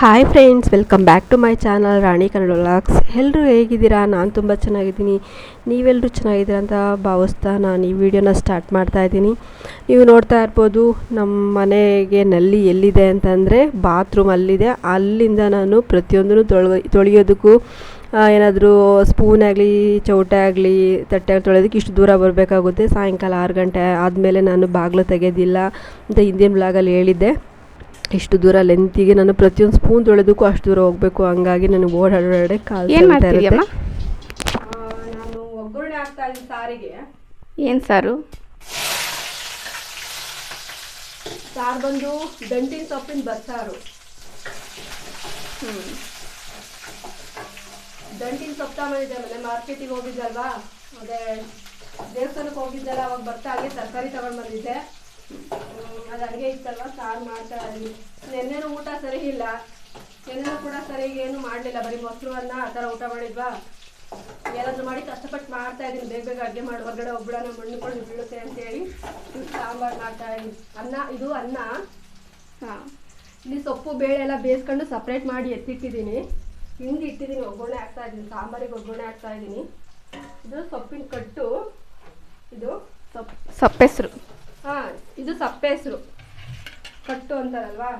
Hi friends welcome back to my channel Rani Kannada vlogs ಎಲ್ಲರೂ ಹೇಗಿದ್ದೀರಾ? ನಾನು ತುಂಬ ಚೆನ್ನಾಗಿದ್ದೀನಿ. ನೀವೆಲ್ಲರೂ ಚೆನ್ನಾಗಿದ್ದೀರಾ ಅಂತ ಭಾವಿಸ್ತಾ ನಾನು ಈ ವಿಡಿಯೋನ ಸ್ಟಾರ್ಟ್ ಮಾಡ್ತಾ ಇದ್ದೀನಿ. ನೀವು ನೋಡ್ತಾ ಇರ್ಬೋದು ನಮ್ಮ ಮನೆಗೆ ನಲ್ಲಿ ಎಲ್ಲಿದೆ ಅಂತಂದರೆ ಬಾತ್ರೂಮ್ ಅಲ್ಲಿದೆ. ಅಲ್ಲಿಂದ ನಾನು ಪ್ರತಿಯೊಂದನ್ನು ತೊಳೆ ತೊಳೆಯೋದಕ್ಕೂ ಏನಾದರೂ ಸ್ಪೂನ್ ಆಗಲಿ, ಚೌಟೆ ಆಗಲಿ, ತಟ್ಟೆ ತೊಳೆಯೋದಕ್ಕೆ ಇಷ್ಟು ದೂರ ಬರಬೇಕಾಗುತ್ತೆ. ಸಾಯಂಕಾಲ ಆರು ಗಂಟೆ ಆದಮೇಲೆ ನಾನು ಬಾಗಿಲು ತೆಗೆಯೋದಿಲ್ಲ ಅಂತ ಹಿಂದಿನ ಬ್ಲಾಗಲ್ಲಿ ಹೇಳಿದ್ದೆ. ಇಷ್ಟು ದೂರ ಲೆಂತಿಗೆ ನಾನು ಪ್ರತಿಯೊಂದು ಸ್ಪೂನ್ ತೊಳೆದಕ್ಕೂ ಅಷ್ಟು ದೂರ ಹೋಗಬೇಕು. ಹಂಗಾಗಿ ನನಗೆ ಓಡಾಡೋಡೆ ಕಾಲು ಏನು ಮಾಡ್ತಿದ್ಯಮ್ಮ ನಾನು ಒಗ್ಗರಣೆ ಹಾಕ್ತಾ ಇದ್ದೀನಿ ಸಾರಿಗೆ ಏನು ಸಾರು? ಸಾರು ಬಂದು ದಂಟಿನ ಸೊಪ್ಪಿನ ಬಸ್ಸಾರು. ದಂಟಿನ ಸೊಪ್ಪು ತಗೊಂಡಿದ್ದೆ ಆಮೇಲೆ ಮಾರ್ಕೆಟಿಗೆ ಹೋಗಿದ್ದಲ್ವಾ? ಅದೇ ದೇವಸ್ಥಾನಕ್ಕೆ ಹೋಗಿದ್ದಲ್ಲ ಅವಾಗ ಬರ್ತಾ ಹಾಗೆ ತರಕಾರಿ ತಗೊಂಡು ಬಂದಿದ್ದೆ. ಅದು ಅಡುಗೆ ಇತ್ತಲ್ವ? ಸಾರು ಮಾಡ್ತಾ ಇದ್ವಿ. ನೆನ್ನೆನೂ ಊಟ ಸರಿ ಇಲ್ಲ. ನೆನ್ನೆನೂ ಕೂಡ ಸರಿಯಾಗಿ ಏನು ಮಾಡಲಿಲ್ಲ. ಬರೀ ಮೊಸರು ಅನ್ನ ಆ ಥರ ಊಟ ಮಾಡಿದ್ವಾ? ಏನಾದರೂ ಮಾಡಿ ಕಷ್ಟಪಟ್ಟು ಮಾಡ್ತಾ ಇದ್ದೀನಿ. ಬೇಗ ಬೇಗ ಅಡುಗೆ ಮಾಡಿ. ಹೊರಗಡೆ ಒಬ್ಬಳನ್ನ ಮಣ್ಣುಕೊಂಡು ಬೀಳುತ್ತೆ ಅಂತೇಳಿ ಸಾಂಬಾರು ಮಾಡ್ತಾ ಇದ್ದೀನಿ. ಅನ್ನ ಇದು ಅನ್ನ. ಹಾಂ. ಇಲ್ಲಿ ಸೊಪ್ಪು ಬೇಳೆ ಎಲ್ಲ ಬೇಯಿಸ್ಕೊಂಡು ಸಪ್ರೇಟ್ ಮಾಡಿ ಎತ್ತಿಟ್ಟಿದ್ದೀನಿ. ಹಿಂಗೆ ಇಟ್ಟಿದ್ದೀನಿ. ಒಗ್ಗರಣೆ ಹಾಕ್ತಾ ಇದ್ದೀನಿ. ಸಾಂಬಾರಿಗೆ ಒಗ್ಗರಣೆ ಹಾಕ್ತಾ ಇದ್ದೀನಿ. ಇದು ಸೊಪ್ಪಿನ ಕಟ್ಟು. ಇದು ಸೊಪ್ಪು ಸೊಪ್ಪೆಸರು. ಹಾಂ, ಇದು ಸಪ್ಪೆ ಹೆಸರು. ಕಟ್ಟು ಅಂತಾರಲ್ವಾ.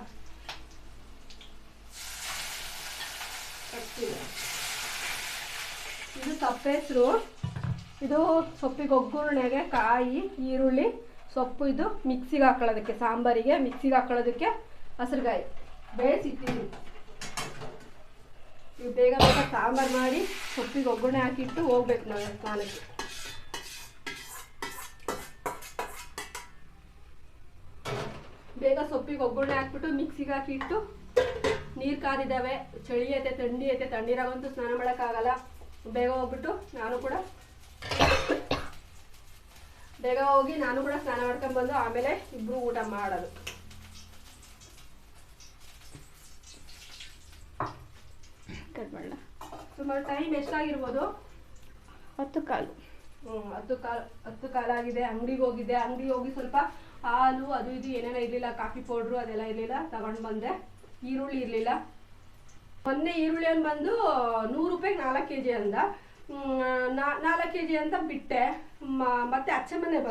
ಇದು ಸಪ್ಪೆ ಹೆಸರು. ಇದು ಸೊಪ್ಪಿಗೆ ಒಗ್ಗರಣೆಗೆ ಕಾಯಿ, ಈರುಳ್ಳಿ, ಸೊಪ್ಪು, ಇದು ಮಿಕ್ಸಿಗೆ ಹಾಕೊಳ್ಳೋದಕ್ಕೆ, ಸಾಂಬಾರಿಗೆ ಮಿಕ್ಸಿಗೆ ಹಾಕೊಳ್ಳೋದಕ್ಕೆ ಹಸಿರುಗಾಯಿ. ಬೇಯಿಸಿಟ್ಟಿದ್ದೀನಿ ಇವು ಬೇಗ ಬೇಗ ಸಾಂಬಾರು ಮಾಡಿ ಸೊಪ್ಪಿಗೆ ಒಗ್ಗರಣೆ ಹಾಕಿಟ್ಟು ಹೋಗ್ಬೇಕು ನಾವು ಸ್ನಾನಕ್ಕೆ. ಬೇಗ ಸೊಪ್ಪಿಗೆ ಒಗ್ಗರಣೆ ಹಾಕ್ಬಿಟ್ಟು ಮಿಕ್ಸಿಗೆ ಹಾಕಿಟ್ಟು ನೀರು ಕಾದಿದ್ದಾವೆ. ಚಳಿ ಐತೆ ಥಂಡಿ ಐತೆ ತಣ್ಣೀರಾಗಂತೂ ಸ್ನಾನ ಮಾಡೋಕ್ಕಾಗಲ್ಲ. ಬೇಗ ಹೋಗ್ಬಿಟ್ಟು ನಾನು ಕೂಡ ಬೇಗ ಹೋಗಿ ನಾನು ಕೂಡ ಸ್ನಾನ ಮಾಡ್ಕೊಂಡ್ಬಂದು ಆಮೇಲೆ ಇಬ್ಬರು ಊಟ ಮಾಡೋದು. ಕಟ್ ಸುಮಾರು ಟೈಮ್ ಎಷ್ಟಾಗಿರ್ಬೋದು? ಹತ್ತು ಕಾಲು. ಹ್ಞೂ ಹತ್ತು ಕಾಲು ಹತ್ತು ಕಾಲಾಗಿದೆ ಅಂಗಡಿಗೆ ಹೋಗಿದ್ದೆ. ಅಂಗಡಿಗೆ ಹೋಗಿ ಸ್ವಲ್ಪ ಹಾಲು, ಅದು ಇದು ಏನೇನೋ ಇರಲಿಲ್ಲ, ಕಾಫಿ ಪೌಡ್ರು ಅದೆಲ್ಲ ಇರಲಿಲ್ಲ, ತಗೊಂಡು ಬಂದೆ. ಈರುಳ್ಳಿ ಇರಲಿಲ್ಲ. ಮೊನ್ನೆ ಈರುಳ್ಳಿ ಅಂತ ಬಂದು ನೂರು ರೂಪಾಯಿಗೆ ನಾಲ್ಕು ಕೆ ಜಿ ಅಂದ ನಾಲ್ಕು ಕೆ ಜಿ ಅಂತ ಬಿಟ್ಟೆ. ಮತ್ತೆ ಅಚ್ಚೆ ಮನೆ ಬ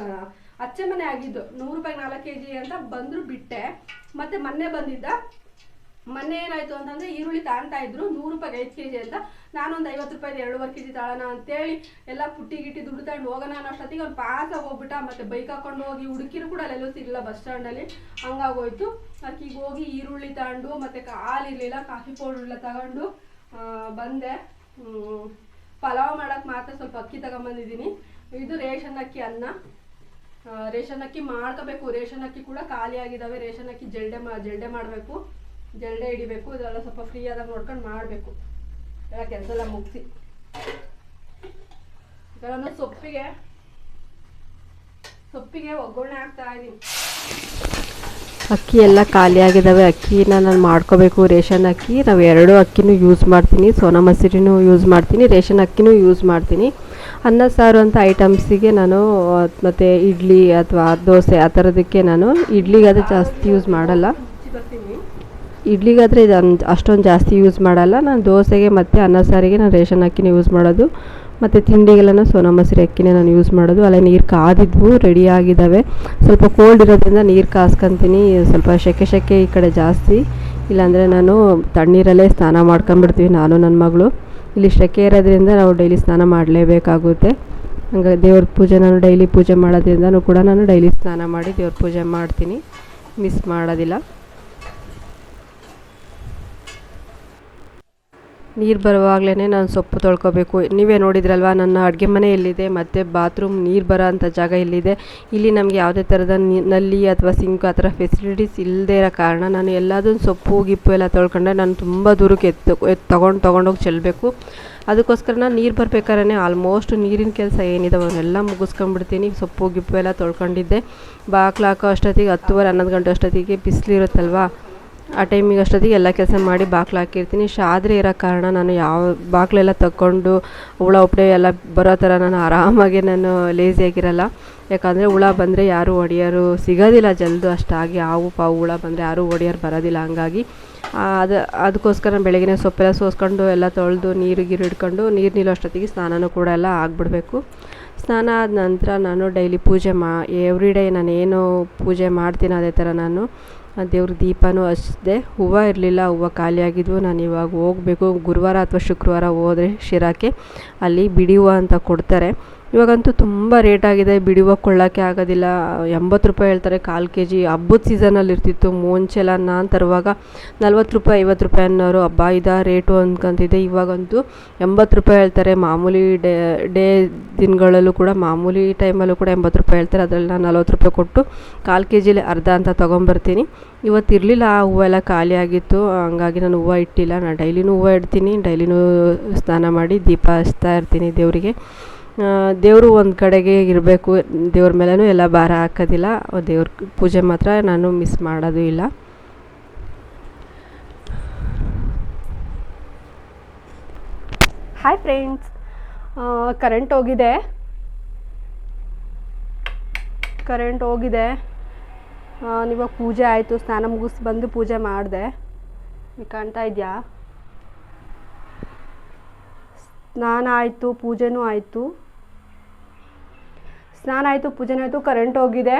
ಅಚ್ಚೆ ಮನೆ ಆಗಿದ್ದು. ನೂರು ರೂಪಾಯಿಗೆ ನಾಲ್ಕು ಕೆ ಜಿ ಅಂತ ಬಂದರೂ ಬಿಟ್ಟೆ. ಮತ್ತೆ ಮೊನ್ನೆ ಬಂದಿದ್ದ. ಮೊನ್ನೆ ಏನಾಯ್ತು ಅಂತಂದ್ರೆ ಈರುಳ್ಳಿ ತಾಣ್ತಾ ಇದ್ರು, ನೂರು ರೂಪಾಯಿಗೆ ಐದು ಕೆ ಜಿ ಅಂತ. ನಾನೊಂದು ಐವತ್ತು ರೂಪಾಯಿ ಎರಡೂವರೆ ಕೆ ಜಿ ತಾಳೋಣ ಅಂತೇಳಿ ಎಲ್ಲ ಪುಟ್ಟಿ ಗಿಟ್ಟಿ ದುಡ್ಡು ತಗೊಂಡು ಹೋಗೋಣ ಅನ್ನೋ ಅಷ್ಟೊತ್ತಿಗೆ ಅವ್ನು ಪಾಸಾಗಿ ಹೋಗ್ಬಿಟ್ಟ ಮತ್ತೆ ಬೈಕ್ ಹಾಕೊಂಡು ಹೋಗಿ ಹುಡುಕಿರು ಕೂಡ ಅಲ್ಲೆಲ್ಲೂ ಸಿಗಲಿಲ್ಲ ಬಸ್ ಸ್ಟ್ಯಾಂಡಲ್ಲಿ. ಹಂಗಾಗೋಯ್ತು. ಅಕ್ಕಿಗೆ ಹೋಗಿ ಈರುಳ್ಳಿ ತಗೊಂಡು ಮತ್ತೆ ಕಾಲು ಇರಲಿಲ್ಲ ಕಾಫಿ ಪೌಡರ್ ಎಲ್ಲ ತಗೊಂಡು ಬಂದೆ. ಪಲಾವ್ ಮಾಡಕ್ಕೆ ಮಾತ್ರ ಸ್ವಲ್ಪ ಅಕ್ಕಿ ತಗೊಂಬಂದಿದ್ದೀನಿ. ಇದು ರೇಷನ್ ಅಕ್ಕಿ ಅನ್ನ. ರೇಷನ್ ಅಕ್ಕಿ ಮಾಡ್ಕೋಬೇಕು. ರೇಷನ್ ಅಕ್ಕಿ ಕೂಡ ಖಾಲಿ ಆಗಿದ್ದಾವೆ ರೇಷನ್ ಅಕ್ಕಿ ಜಲ್ಡೆ ಮಾ, ಜಲ್ಡೆ ಮಾಡಬೇಕು. ಜಲ್ಡೆ ಹಿಡಿಬೇಕು ಇದೆಲ್ಲ ಸ್ವಲ್ಪ ಫ್ರೀ ಆದಾಗ ನೋಡ್ಕೊಂಡು ಮಾಡಬೇಕು. ಎಲ್ಲ ಕೆಲಸ ಎಲ್ಲ ಮುಗಿಸಿ. ನಾನು ಸೊಪ್ಪಿಗೆ ಸೊಪ್ಪಿಗೆ ಒಗ್ಗರಣೆ ಹಾಕ್ತಾ ಇದ್ದೀನಿ. ಅಕ್ಕಿ ಎಲ್ಲ ಖಾಲಿ ಆಗಿದ್ದಾವೆ ಅಕ್ಕಿನ ನಾನು ಮಾಡ್ಕೋಬೇಕು. ರೇಷನ್ ಅಕ್ಕಿ ನಾವು ಎರಡು ಅಕ್ಕಿನೂ ಯೂಸ್ ಮಾಡ್ತೀನಿ. ಸೋನಾ ಮಸೂರಿನೂ ಯೂಸ್ ಮಾಡ್ತೀನಿ. ರೇಷನ್ ಅಕ್ಕಿನೂ ಯೂಸ್ ಮಾಡ್ತೀನಿ. ಅನ್ನ ಸಾರು ಅಂತ ಐಟಮ್ಸಿಗೆ ನಾನು ಮತ್ತು ಇಡ್ಲಿ ಅಥವಾ ದೋಸೆ ಆ ಥರದಕ್ಕೆ ನಾನು ಇಡ್ಲಿಗಾದರೆ ಜಾಸ್ತಿ ಯೂಸ್ ಮಾಡಲ್ಲ. ಇಡ್ಲಿಗಾದರೆ ಇದು ಅಷ್ಟೊಂದು ಜಾಸ್ತಿ ಯೂಸ್ ಮಾಡಲ್ಲ. ನಾನು ದೋಸೆಗೆ ಮತ್ತು ಅನ್ನ ಸಾರಿಗೆ, ನಾನು ರೇಷನ್ ಅಕ್ಕಿನೇ ಯೂಸ್ ಮಾಡೋದು. ಮತ್ತು ತಿಂಡಿಗೆಲ್ಲ ಸೋನಾ ಮಸೂರಿ ಅಕ್ಕಿನೇ ನಾನು ಯೂಸ್ ಮಾಡೋದು. ಅಲ್ಲೇ ನೀರು ಕಾದಿದ್ವು ರೆಡಿ ಆಗಿದ್ದಾವೆ ಸ್ವಲ್ಪ ಕೋಲ್ಡ್ ಇರೋದ್ರಿಂದ ನೀರು ಕಾಸ್ಕೊತೀನಿ. ಸ್ವಲ್ಪ ಸೆಕೆ ಸೆಕೆ ಈ ಕಡೆ ಜಾಸ್ತಿ. ಇಲ್ಲಾಂದರೆ ನಾನು ತಣ್ಣೀರಲ್ಲೇ ಸ್ನಾನ ಮಾಡ್ಕೊಂಬಿಡ್ತೀವಿ ನಾನು ನನ್ನ ಮಗಳು. ಇಲ್ಲಿ ಸೆಕೆ ಇರೋದ್ರಿಂದ ನಾವು ಡೈಲಿ ಸ್ನಾನ ಮಾಡಲೇಬೇಕಾಗುತ್ತೆ. ಹಂಗೆ ದೇವ್ರ ಪೂಜೆ ನಾನು ಡೈಲಿ ಪೂಜೆ ಮಾಡೋದ್ರಿಂದನೂ ಕೂಡ ನಾನು ಡೈಲಿ ಸ್ನಾನ ಮಾಡಿ ದೇವ್ರ ಪೂಜೆ ಮಾಡ್ತೀನಿ. ಮಿಸ್ ಮಾಡೋದಿಲ್ಲ. ನೀರು ಬರುವಾಗಲೇ ನಾನು ಸೊಪ್ಪು ತೊಳ್ಕೊಬೇಕು. ನೀವೇ ನೋಡಿದ್ರಲ್ವ, ನನ್ನ ಅಡುಗೆ ಮನೆ ಎಲ್ಲಿದೆ, ಮತ್ತು ಬಾತ್ರೂಮ್ ನೀರು ಬರೋ ಅಂಥ ಜಾಗ ಎಲ್ಲಿದೆ. ಇಲ್ಲಿ ನಮಗೆ ಯಾವುದೇ ಥರದ ನಲ್ಲಿ ಅಥವಾ ಸಿಂಕ್ ಆ ಥರ ಫೆಸಿಲಿಟೀಸ್ ಇಲ್ಲದೇ ಇರೋ ಕಾರಣ ನಾನು ಎಲ್ಲದನ್ನು ಸೊಪ್ಪು, ಗಿಪ್ಪು ಎಲ್ಲ ತೊಳ್ಕೊಂಡೆ. ನಾನು ತುಂಬ ದೂರಕ್ಕೆ ಎತ್ತು ಎತ್ತು ತೊಗೊಂಡು, ತೊಗೊಂಡೋಗಿ ಚೆಲ್ಲಬೇಕು ಅದಕ್ಕೋಸ್ಕರ ನಾನು ನೀರು ಬರ್ಬೇಕಾದ್ರೆ ಆಲ್ಮೋಸ್ಟ್ ನೀರಿನ ಕೆಲಸ ಏನಿದೆ ಅವನ್ನೆಲ್ಲ ಮುಗಿಸ್ಕೊಂಡ್ಬಿಡ್ತೀನಿ. ಸೊಪ್ಪು, ಗಿಪ್ಪು ಎಲ್ಲ ತೊಳ್ಕೊಂಡಿದ್ದೆ. ಬಾಗ್ಲು ಹಾಕೋ ಅಷ್ಟೊತ್ತಿಗೆ ಹತ್ತುವರೆ, ಹನ್ನೊಂದು ಗಂಟೆ ಅಷ್ಟೊತ್ತಿಗೆ ಬಿಸಿಲಿರುತ್ತಲ್ವಾ? ಆ ಟೈಮಿಗೆ ಅಷ್ಟೊತ್ತಿಗೆ ಎಲ್ಲ ಕೆಲಸ ಮಾಡಿ ಬಾಗ್ಲು ಹಾಕಿರ್ತೀನಿ. ಶಾದ್ರೆ ಇರೋ ಕಾರಣ ನಾನು ಯಾವ ಬಾಗಿಲೆಲ್ಲ ತಗೊಂಡು ಹುಳ ಉಪ್ಡೆ ಎಲ್ಲ ಬರೋ ಥರ ನಾನು ಆರಾಮಾಗಿ ನಾನು ಲೇಸಿಯಾಗಿರಲ್ಲ ಯಾಕಂದರೆ ಹುಳ ಬಂದರೆ ಯಾರು ಒಡೆಯೋರು ಸಿಗೋದಿಲ್ಲ ಜಲ್ದು ಅಷ್ಟಾಗಿ. ಹಾವು ಪಾವು ಹುಳ ಬಂದರೆ ಯಾರೂ ಒಡೆಯೋರು ಬರೋದಿಲ್ಲ ಹಂಗಾಗಿ. ಅದು, ಅದಕ್ಕೋಸ್ಕರ ಬೆಳಗಿನ ಸೊಪ್ಪೆಲ್ಲ ಸೋಸ್ಕೊಂಡು ಎಲ್ಲ ತೊಳೆದು ನೀರು ಗೀರು ಹಿಡ್ಕೊಂಡು ನೀರು ನಿಲ್ಲೋ ಅಷ್ಟೊತ್ತಿಗೆ ಸ್ನಾನನೂ ಕೂಡ ಎಲ್ಲ ಆಗಿಬಿಡ್ಬೇಕು. ಸ್ನಾನ ಆದ ನಂತರ ನಾನು ಡೈಲಿ ಪೂಜೆ ಮಾ, ಎವ್ರಿ ಡೇ ನಾನು ಏನು ಪೂಜೆ ಮಾಡ್ತೀನಿ ಅದೇ ಥರ ನಾನು ದೇವ್ರ ದೀಪನೂ ಹಚ್ಚಿದೆ. ಹೂವು ಇರಲಿಲ್ಲ, ಹೂವು ಖಾಲಿಯಾಗಿದ್ವು. ನಾನು ಇವಾಗ ಹೋಗಬೇಕು. ಗುರುವಾರ ಅಥವಾ ಶುಕ್ರವಾರ ಹೋದರೆ ಶಿರಾಕ್ಕೆ ಅಲ್ಲಿ ಬಿಡಿ ಹೂವು ಅಂತ ಕೊಡ್ತಾರೆ. ಇವಾಗಂತೂ ತುಂಬ ರೇಟ್ ಆಗಿದೆ ಬಿಡಿ ಹೂವು ಕೊಳ್ಳೋಕ್ಕೆ ಆಗೋದಿಲ್ಲ. ಎಂಬತ್ತು ರೂಪಾಯಿ ಹೇಳ್ತಾರೆ, ಕಾಲು ಕೆ ಜಿ ಹಬ್ಬದ ಸೀಸನಲ್ಲಿ ಇರ್ತಿತ್ತು ಮುಂಚೆಲ್ಲ ನಾನು ತರುವಾಗ ನಲ್ವತ್ತು ರೂಪಾಯಿ, ಐವತ್ತು ರೂಪಾಯಿ ಅನ್ನೋರು ಹಬ್ಬ ಇದ ರೇಟು ಅಂದ್ಕೊಂತಿದ್ದೆ ಇವಾಗಂತೂ ಎಂಬತ್ತು ರೂಪಾಯಿ ಹೇಳ್ತಾರೆ. ಮಾಮೂಲಿ ಡೇ ಡೇ ದಿನಗಳಲ್ಲೂ ಕೂಡ, ಮಾಮೂಲಿ ಟೈಮಲ್ಲೂ ಕೂಡ ಎಂಬತ್ತು ರೂಪಾಯಿ ಹೇಳ್ತಾರೆ. ಅದರಲ್ಲಿ ನಾನು ನಲ್ವತ್ತು ರೂಪಾಯಿ ಕೊಟ್ಟು ಕಾಲು ಕೆ ಜಿಲಿ ಅರ್ಧ ಅಂತ ತೊಗೊಂಬರ್ತೀನಿ. ಇವತ್ತು ಇರಲಿಲ್ಲ, ಆ ಹೂವೆಲ್ಲ ಖಾಲಿ ಆಗಿತ್ತು. ಹಂಗಾಗಿ ನಾನು ಹೂವು ಇಟ್ಟಿಲ್ಲ. ನಾನು ಡೈಲಿನೂ ಹೂವು ಇಡ್ತೀನಿ. ಡೈಲಿನೂ ಸ್ನಾನ ಮಾಡಿ ದೀಪ ಹಚ್ತಾ ಇರ್ತೀನಿ ದೇವರಿಗೆ. ದೇವರು ಒಂದು ಕಡೆಗೆ ಇರಬೇಕು. ದೇವ್ರ ಮೇಲೂ ಎಲ್ಲ ಭಾರ ಹಾಕೋದಿಲ್ಲ. ದೇವ್ರ ಪೂಜೆ ಮಾತ್ರ ನಾನು ಮಿಸ್ ಮಾಡೋದು ಇಲ್ಲ. ಹಾಯ್ ಫ್ರೆಂಡ್ಸ್ ಕರೆಂಟ್ ಹೋಗಿದೆ. ಕರೆಂಟ್ ಹೋಗಿದೆ. ಇವಾಗ ಪೂಜೆ ಆಯಿತು. ಸ್ನಾನ ಮುಗಿಸಿ ಬಂದು ಪೂಜೆ ಮಾಡಿದೆ. ಕಾಣ್ತಾ ಇದೆಯಾ? ಸ್ನಾನ ಆಯಿತು, ಪೂಜೆನೂ ಆಯಿತು. ಸ್ನಾನ ಆಯಿತು ಪೂಜೆನೂ ಆಯಿತು ಕರೆಂಟ್ ಹೋಗಿದೆ.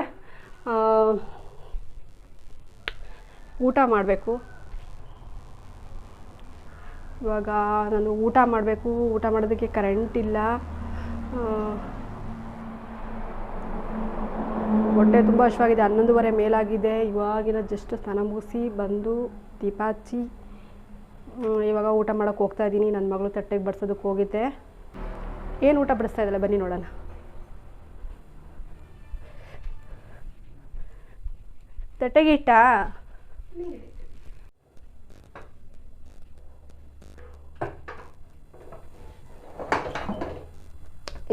ಊಟ ಮಾಡಬೇಕು. ಇವಾಗ ನಾನು ಊಟ ಮಾಡಬೇಕು. ಊಟ ಮಾಡೋದಕ್ಕೆ ಕರೆಂಟ್ ಇಲ್ಲ. ಹೊಟ್ಟೆ ತುಂಬ ಹಶ್ವಾಗಿದೆ ಹನ್ನೊಂದುವರೆ ಮೇಲಾಗಿದೆ. ಇವಾಗಿನ ಜಸ್ಟ್ ಸ್ನಾನ ಮುಗಿಸಿ ಬಂದು ದೀಪ ಹಚ್ಚಿ ಇವಾಗ ಊಟ ಮಾಡೋಕ್ಕೆ ಹೋಗ್ತಾ ಇದ್ದೀನಿ. ನನ್ನ ಮಗಳು ತಟ್ಟೆಗೆ ಬಡ್ಸೋದಕ್ಕೆ ಹೋಗಿದ್ದೆ. ಏನು ಊಟ ಬಡಿಸ್ತಾ ಇದ್ದಲ್ಲ ಬನ್ನಿ ನೋಡೋಣ. ತಟ್ಟೆಗೆ ಇಟ್ಟಾ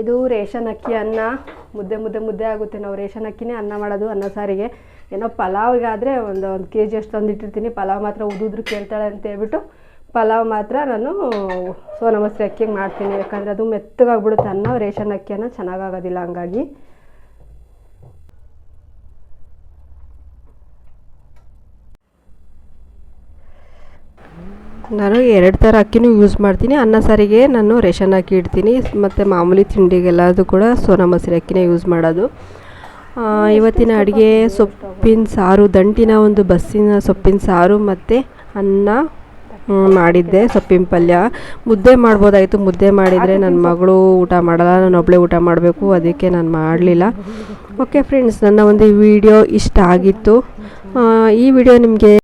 ಇದು ರೇಷನ್ ಅಕ್ಕಿ ಅನ್ನ. ಮುದ್ದೆ ಮುದ್ದೆ ಮುದ್ದೆ ಆಗುತ್ತೆ. ನಾವು ರೇಷನ್ ಅಕ್ಕಿನೇ ಅನ್ನ ಮಾಡೋದು, ಅನ್ನ ಸಾರಿಗೆ. ಏನೋ ಪಲಾವ್ಗಾದರೆ ಒಂದು ಒಂದು ಕೆ ಜಿ ಅಷ್ಟು ತಂದಿಟ್ಟಿರ್ತೀನಿ ಪಲಾವ್ ಮಾತ್ರ ಉದುದ್ರು ಕೇಳ್ತಾಳೆ ಅಂತ ಹೇಳ್ಬಿಟ್ಟು ಪಲಾವ್ ಮಾತ್ರ ನಾನು ಸೋನಾ ಅಕ್ಕಿಗೆ ಮಾಡ್ತೀನಿ. ಯಾಕಂದರೆ ಅದು ಮೆತ್ತಗಾಗ್ಬಿಡುತ್ತೆ ಅನ್ನ ರೇಷನ್ ಅಕ್ಕಿ ಅನ್ನ ಚೆನ್ನಾಗಾಗೋದಿಲ್ಲ ಹಂಗಾಗಿ. ನಾನು ಎರಡು ಥರ ಅಕ್ಕಿನೂ ಯೂಸ್ ಮಾಡ್ತೀನಿ. ಅನ್ನ ಸಾರಿಗೆ ನಾನು ರೇಷನ್ ಅಕ್ಕಿ ಇಡ್ತೀನಿ. ಮತ್ತು ಮಾಮೂಲಿ ತಿಂಡಿಗೆಲ್ಲದು ಕೂಡ ಸೋನಾ ಮಸೂರಿ ಅಕ್ಕಿನೇ ಯೂಸ್ ಮಾಡೋದು. ಇವತ್ತಿನ ಅಡುಗೆ ಸೊಪ್ಪಿನ ಸಾರು, ದಂಟಿನ ಒಂದು ಬಸ್ಸಿನ ಸೊಪ್ಪಿನ ಸಾರು ಮತ್ತು ಅನ್ನ ಮಾಡಿದ್ದೆ ಸೊಪ್ಪಿನ ಪಲ್ಯ. ಮುದ್ದೆ ಮಾಡ್ಬೋದಾಯಿತು. ಮುದ್ದೆ ಮಾಡಿದರೆ ನನ್ನ ಮಗಳು ಊಟ ಮಾಡಲ್ಲ. ನಾನು ಒಬ್ಬಳೇ ಊಟ ಮಾಡಬೇಕು. ಅದಕ್ಕೆ ನಾನು ಮಾಡಲಿಲ್ಲ. ಓಕೆ ಫ್ರೆಂಡ್ಸ್ ನನ್ನ ಒಂದು ವಿಡಿಯೋ ಇಷ್ಟ ಆಗಿತ್ತು. ಈ ವಿಡಿಯೋ ನಿಮಗೆ